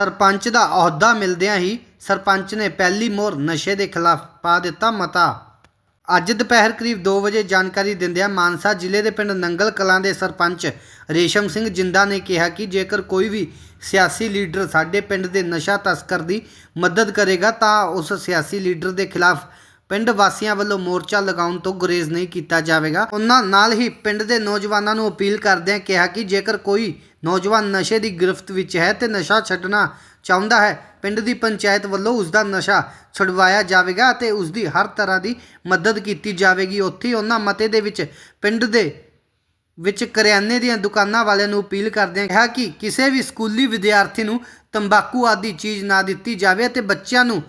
ਸਰਪੰਚ ਦਾ ਅਹੁਦਾ ਮਿਲਦਿਆਂ ਹੀ ਸਰਪੰਚ ਨੇ ਪਹਿਲੀ ਮੋਹਰ ਨਸ਼ੇ ਦੇ ਖਿਲਾਫ ਪਾ ਦਿੱਤਾ ਮਤਾ। ਅੱਜ ਦੁਪਹਿਰ ਕਰੀਬ 2 ਵਜੇ ਜਾਣਕਾਰੀ ਦਿੰਦਿਆਂ ਮਾਨਸਾ ਜ਼ਿਲ੍ਹੇ ਦੇ ਪਿੰਡ ਨੰਗਲ ਕਲਾਂ ਦੇ ਸਰਪੰਚ ਰੇਸ਼ਮ ਸਿੰਘ ਜਿੰਦਾ ਨੇ ਕਿਹਾ ਕਿ ਜੇਕਰ ਕੋਈ ਵੀ ਸਿਆਸੀ ਲੀਡਰ ਸਾਡੇ ਪਿੰਡ ਦੇ ਨਸ਼ਾ ਤਸਕਰ ਦੀ ਮਦਦ ਕਰੇਗਾ ਤਾਂ ਉਸ ਸਿਆਸੀ ਲੀਡਰ ਦੇ ਖਿਲਾਫ ਪਿੰਡ ਵਾਸੀਆਂ ਵੱਲੋਂ ਮੋਰਚਾ ਲਗਾਉਣ ਤੋਂ ਗੁਰੇਜ਼ ਨਹੀਂ ਕੀਤਾ ਜਾਵੇਗਾ। ਉਹਨਾਂ ਨਾਲ ਹੀ ਪਿੰਡ ਦੇ ਨੌਜਵਾਨਾਂ ਨੂੰ ਅਪੀਲ ਕਰਦਿਆਂ ਕਿਹਾ ਕਿ ਜੇਕਰ ਕੋਈ ਨੌਜਵਾਨ ਨਸ਼ੇ ਦੀ ਗ੍ਰਿਫਤ ਵਿੱਚ ਹੈ ਤੇ ਨਸ਼ਾ ਛੱਡਣਾ ਚਾਹੁੰਦਾ ਹੈ, ਪਿੰਡ ਦੀ ਪੰਚਾਇਤ ਵੱਲੋਂ ਉਸ ਦਾ ਨਸ਼ਾ ਛੁਡਵਾਇਆ ਜਾਵੇਗਾ ਅਤੇ ਉਸ ਦੀ ਹਰ ਤਰ੍ਹਾਂ ਦੀ ਮਦਦ ਕੀਤੀ ਜਾਵੇਗੀ। ਉੱਥੇ ਉਹਨਾਂ ਮਤੇ ਦੇ ਵਿੱਚ ਪਿੰਡ ਦੇ ਵਿੱਚ ਕਰਿਆਨੇ ਦੀਆਂ ਦੁਕਾਨਾਂ ਵਾਲਿਆਂ ਨੂੰ ਅਪੀਲ ਕਰਦੇ ਕਿਹਾ ਕਿ ਕਿਸੇ ਵੀ ਸਕੂਲੀ ਵਿਦਿਆਰਥੀ ਨੂੰ ਤੰਬਾਕੂ ਆਦਿ ਚੀਜ਼ ਨਾ ਦਿੱਤੀ ਜਾਵੇ ਅਤੇ ਬੱਚਿਆਂ ਨੂੰ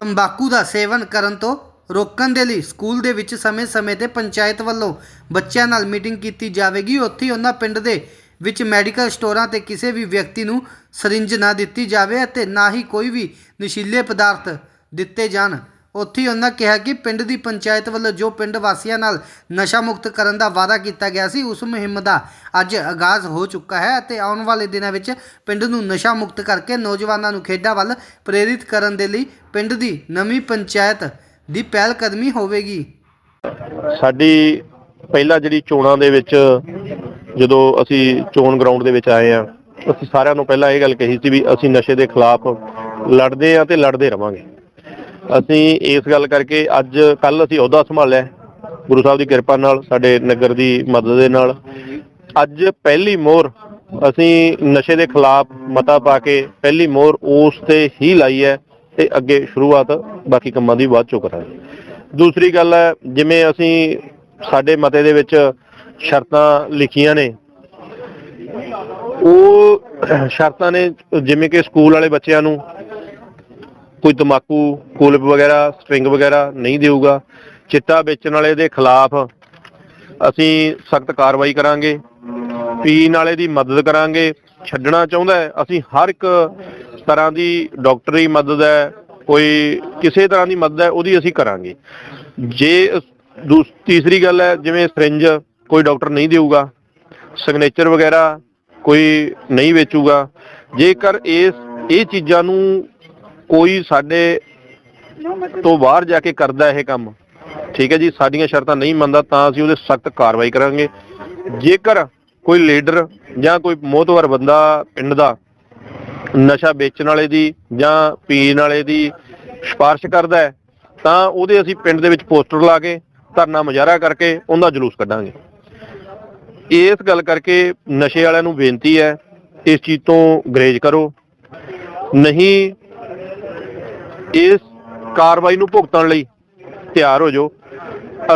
ਤੰਬਾਕੂ ਦਾ ਸੇਵਨ ਕਰਨ ਤੋਂ ਰੋਕਣ ਦੇ ਲਈ ਸਕੂਲ ਦੇ ਵਿੱਚ ਸਮੇਂ-ਸਮੇਂ ਤੇ ਪੰਚਾਇਤ ਵੱਲੋਂ ਬੱਚਿਆਂ ਨਾਲ ਮੀਟਿੰਗ ਕੀਤੀ ਜਾਵੇਗੀ। ਉੱਥੇ ਉਹਨਾਂ ਪਿੰਡ ਦੇ ਵਿੱਚ ਮੈਡੀਕਲ ਸਟੋਰਾਂ ਤੇ ਕਿਸੇ ਵੀ ਵਿਅਕਤੀ ਨੂੰ ਸਰਿੰਜ ਨਾ ਦਿੱਤੀ ਜਾਵੇ ਅਤੇ ਨਾ ਹੀ ਕੋਈ ਵੀ ਨਸ਼ੀਲੇ ਪਦਾਰਥ ਦਿੱਤੇ ਜਾਣ। ਉੱਥੇ ਉਹਨਾਂ ਕਿਹਾ ਕਿ ਪਿੰਡ ਦੀ ਪੰਚਾਇਤ ਵੱਲੋਂ ਜੋ ਪਿੰਡ ਵਾਸੀਆਂ ਨਾਲ ਨਸ਼ਾ ਮੁਕਤ ਕਰਨ ਦਾ ਵਾਅਦਾ ਕੀਤਾ ਗਿਆ ਸੀ, ਉਸ ਮੁਹਿੰਮ ਦਾ ਅੱਜ ਆਗਾਜ਼ ਹੋ ਚੁੱਕਾ ਹੈ ਅਤੇ ਆਉਣ ਵਾਲੇ ਦਿਨਾਂ ਵਿੱਚ ਪਿੰਡ ਨੂੰ ਨਸ਼ਾ ਮੁਕਤ ਕਰਕੇ ਨੌਜਵਾਨਾਂ ਨੂੰ ਖੇਡਾਂ ਵੱਲ ਪ੍ਰੇਰਿਤ ਕਰਨ ਦੇ ਲਈ ਪਿੰਡ ਦੀ ਨਵੀਂ ਪੰਚਾਇਤ ਦੀ ਪਹਿਲ ਕਦਮੀ ਹੋਵੇਗੀ। ਸਾਡੀ ਪਹਿਲਾ ਜਿਹੜੀ ਚੋਣਾਂ ਦੇ ਵਿੱਚ ਜਦੋਂ ਅਸੀਂ ਚੋਣ ਗਰਾਊਂਡ ਦੇ ਵਿੱਚ ਆਏ ਆ ਅਸੀਂ ਸਾਰਿਆਂ ਨੂੰ ਪਹਿਲਾਂ ਇਹ ਗੱਲ ਕਹੀ ਸੀ ਵੀ ਅਸੀਂ ਨਸ਼ੇ ਦੇ ਖਿਲਾਫ ਲੜਦੇ ਆ ਤੇ ਲੜਦੇ ਰਵਾਂਗੇ। ਅਸੀਂ ਇਸ ਗੱਲ ਕਰਕੇ ਅੱਜ ਕੱਲ ਅਸੀਂ ਅਹੁਦਾ ਸੰਭਾਲਿਆ ਗੁਰੂ ਸਾਹਿਬ ਦੀ ਕਿਰਪਾ ਨਾਲ, ਸਾਡੇ ਨਗਰ ਦੀ ਮਦਦ ਦੇ ਨਾਲ। ਅੱਜ ਪਹਿਲੀ ਮੋਹਰ ਅਸੀਂ ਨਸ਼ੇ ਦੇ ਖਿਲਾਫ ਮਤਾ ਪਾ ਕੇ ਪਹਿਲੀ ਮੋਹਰ ਉਸ ਤੇ ਹੀ ਲਾਈ ਹੈ। ਤੇ ਅੱਗੇ ਸ਼ੁਰੂਆਤ ਬਾਕੀ ਕੰਮਾਂ ਦੀ ਬਾਅਦ ਚੋਂ ਕਰਾਂਗੇ। ਦੂਸਰੀ ਗੱਲ ਹੈ, ਜਿਵੇਂ ਅਸੀਂ ਸਾਡੇ ਮਤੇ ਦੇ ਵਿੱਚ ਸ਼ਰਤਾਂ ਲਿਖੀਆਂ ਨੇ, ਉਹ ਸ਼ਰਤਾਂ ਨੇ ਜਿਵੇਂ ਕਿ ਸਕੂਲ ਵਾਲੇ ਬੱਚਿਆਂ ਨੂੰ ਕੋਈ ਤਮਾਕੂ ਕੁਲਪ ਵਗੈਰਾ, ਸਟ੍ਰਿੰਗ ਵਗੈਰਾ ਨਹੀਂ ਦੇਊਗਾ। ਚਿੱਟਾ ਵੇਚਣ ਵਾਲੇ ਦੇ ਖਿਲਾਫ ਅਸੀਂ ਸਖਤ ਕਾਰਵਾਈ ਕਰਾਂਗੇ, ਪੀਣ ਵਾਲੇ ਦੀ ਮਦਦ ਕਰਾਂਗੇ, ਛੱਡਣਾ ਚਾਹੁੰਦਾ ਹੈ। ਅਸੀਂ ਹਰ ਇੱਕ ਤਰ੍ਹਾਂ ਦੀ ਡਾਕਟਰੀ ਮਦਦ ਹੈ, ਕੋਈ ਕਿਸੇ ਤਰ੍ਹਾਂ ਦੀ ਮਦਦ ਹੈ, ਉਹਦੀ ਅਸੀਂ ਕਰਾਂਗੇ। ਜੇ ਦੂਸ- ਤੀਸਰੀ ਗੱਲ ਹੈ, ਜਿਵੇਂ ਸਰਿੰਜ ਕੋਈ ਡਾਕਟਰ ਨਹੀਂ ਦੇਊਗਾ ਸਿਗਨੇਚਰ ਵਗੈਰਾ ਕੋਈ ਨਹੀਂ ਵੇਚੂਗਾ, ਜੇਕਰ ਇਸ, ਇਹ ਚੀਜ਼ਾਂ ਨੂੰ ਕੋਈ ਸਾਡੇ ਤੋਂ ਬਾਹਰ ਜਾ ਕੇ ਕਰਦਾ ਇਹ ਕੰਮ, ਠੀਕ ਹੈ ਜੀ, ਸਾਡੀਆਂ ਸ਼ਰਤਾਂ ਨਹੀਂ ਮੰਨਦਾ, ਤਾਂ ਅਸੀਂ ਉਹਦੇ ਸਖਤ ਕਾਰਵਾਈ ਕਰਾਂਗੇ। ਜੇਕਰ ਕੋਈ ਲੀਡਰ ਜਾਂ ਕੋਈ ਮੋਹਤਵਰ ਬੰਦਾ ਪਿੰਡ ਦਾ ਨਸ਼ਾ ਵੇਚਣ ਵਾਲੇ ਦੀ ਜਾਂ ਪੀਣ ਵਾਲੇ ਦੀ ਸਿਫਾਰਿਸ਼ ਕਰਦਾ ਹੈ, ਤਾਂ ਉਹਦੇ ਅਸੀਂ ਪਿੰਡ ਦੇ ਵਿੱਚ ਪੋਸਟਰ ਲਾ ਕੇ ਧਰਨਾ ਮੁਜ਼ਾਹਰਾ ਕਰਕੇ ਉਹਦਾ ਜਲੂਸ ਕੱਢਾਂਗੇ। ਇਸ ਗੱਲ ਕਰਕੇ ਨਸ਼ੇ ਵਾਲਿਆਂ ਨੂੰ ਬੇਨਤੀ ਹੈ, ਇਸ ਚੀਜ਼ ਤੋਂ ਗਰੇਜ ਕਰੋ। ਨਹੀਂ, ਇਸ ਕਾਰਵਾਈ ਨੂੰ ਭੁਗਤਣ ਲਈ ਤਿਆਰ ਹੋ ਜਾਓ।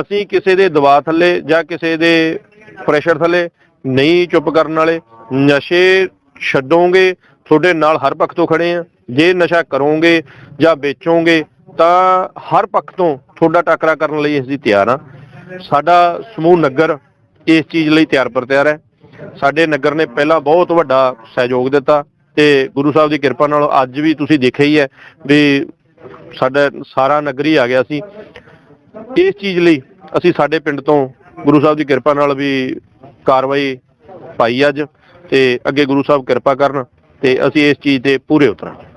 ਅਸੀਂ ਕਿਸੇ ਦੇ ਦਬਾਅ ਥੱਲੇ ਜਾਂ ਕਿਸੇ ਦੇ ਪ੍ਰੈਸ਼ਰ ਥੱਲੇ ਨਹੀਂ ਚੁੱਪ ਕਰਨ ਵਾਲੇ। ਨਸ਼ੇ ਛੱਡੋਗੇ ਤੁਹਾਡੇ ਨਾਲ ਹਰ ਪੱਖ ਤੋਂ ਖੜੇ ਆ। ਜੇ ਨਸ਼ਾ ਕਰੋਗੇ ਜਾਂ ਵੇਚੋਗੇ, ਤਾਂ ਹਰ ਪੱਖ ਤੋਂ ਤੁਹਾਡਾ ਟੱਕਰਾ ਕਰਨ ਲਈ ਅਸੀਂ ਤਿਆਰ ਆ ਸਾਡਾ ਸਮੂਹ ਨਗਰ ਇਸ ਚੀਜ਼ ਲਈ ਤਿਆਰ ਪਰ ਤਿਆਰ ਹੈ। ਸਾਡੇ ਨਗਰ ਨੇ ਪਹਿਲਾਂ ਬਹੁਤ ਵੱਡਾ ਸਹਿਯੋਗ ਦਿੱਤਾ ਤੇ ਗੁਰੂ ਸਾਹਿਬ ਦੀ ਕਿਰਪਾ ਨਾਲ ਅੱਜ ਵੀ ਤੁਸੀਂ ਦੇਖਿਆ ਹੀ ਹੈ ਵੀ ਸਾਡਾ ਸਾਰਾ ਨਗਰ ਹੀ ਆ ਗਿਆ ਸੀ। ਇਸ ਚੀਜ਼ ਲਈ ਅਸੀਂ ਸਾਡੇ ਪਿੰਡ ਤੋਂ ਗੁਰੂ ਸਾਹਿਬ ਦੀ ਕਿਰਪਾ ਨਾਲ ਵੀ ਕਾਰਵਾਈ ਪਾਈ ਅੱਜ ਤੇ ਅੱਗੇ ਗੁਰੂ ਸਾਹਿਬ ਕਿਰਪਾ ਕਰਨ। ਤੇ ਅਸੀਂ ਇਸ ਚੀਜ਼ ਤੇ ਪੂਰੇ ਉਤਰਾਂਗੇ।